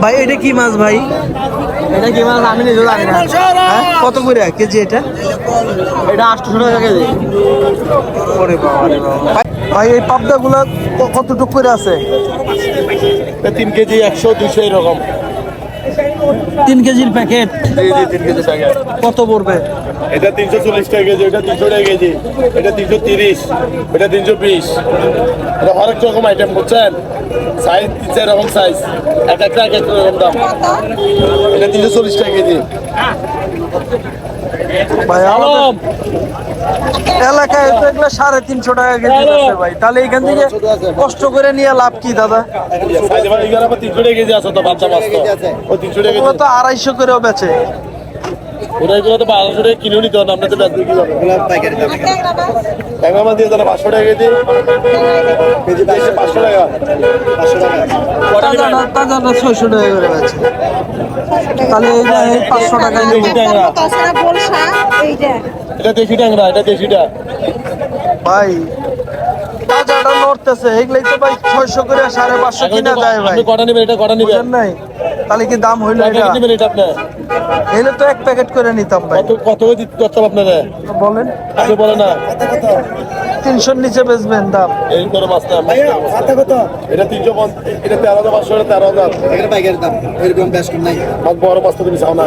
ভাই এটা কি মাছ ভাই? এটা কি মাছ? আমি নিজেও জানি না। হ্যাঁ? কত করে? কেজি এটা? এটা আটশো টাকা কেজি। ওরে বাবা রে বাবা। ভাই- এই পাবদাগুলো কতটুকু কতটুক করে আছে? তিন কেজি একশো দুশো এরকম তিন কেজির প্যাকেট। কত পড়বে? এটা তিনশো চল্লিশ টাকা কেজি এটা তিনশো টাকা কেজি। এটা তিনশো তিরিশ এটা তিনশো বিশ। এটা হরেক রকম আইটেম বুঝছেন? সাইজ তিন চার রকম সাইজ এক একটা এক এক রকম দাম। এটা তিনশো চল্লিশ টাকা কেজি। ভাই আমাদের এলাকায় তো এগুলো সাড়ে তিনশো টাকা কেজি আছে ভাই। তাহলে এখান থেকে কষ্ট করে নিয়ে লাভ কি দাদা? ওগুলো তো আড়াইশো করেও বেচে। ওরা এগুলো তো বারোশো টাকা কিনে নিতে হবে আমরা তো ব্যস্ত কি হবে ট্যাংরা মাছ দিয়ে তাহলে পাঁচশো টাকা কেজি। কেজি পাঁচশো টাকা। পাঁচশো টাকা। ছয়শো টাকা করে তাহলে এই পাঁচশো টাকায় নেব ট্যাংরা এটা দেশি ট্যাংরা এটা দেশিটা ভাই তাজাটা নড়তেছে এগুলাই তো ভাই ছয়শো করে সাড়ে পাঁচশো কিনা যায় ভাই। কটা নেবেন? এটা কটা বুঝেন নাই? তাহলে কি দাম হইল এটা? নেবেন এটা আপনার? এলে তো এক প্যাকেট করে নিতাম ভাই। কত কত দিতে করতে হবে আপনারা? বলেন। আপনি বলে না। তিনশোর নিচে বেচবেন দাম। এই করে মাছ না এটা তিনশো পঞ্চাশ এটা তেরো হাজার পাঁচশো এটা তেরো হাজার। এটা পাইকারি দাম এরকম বেশ নাই। বড় বাস্তা তুমি চাও না।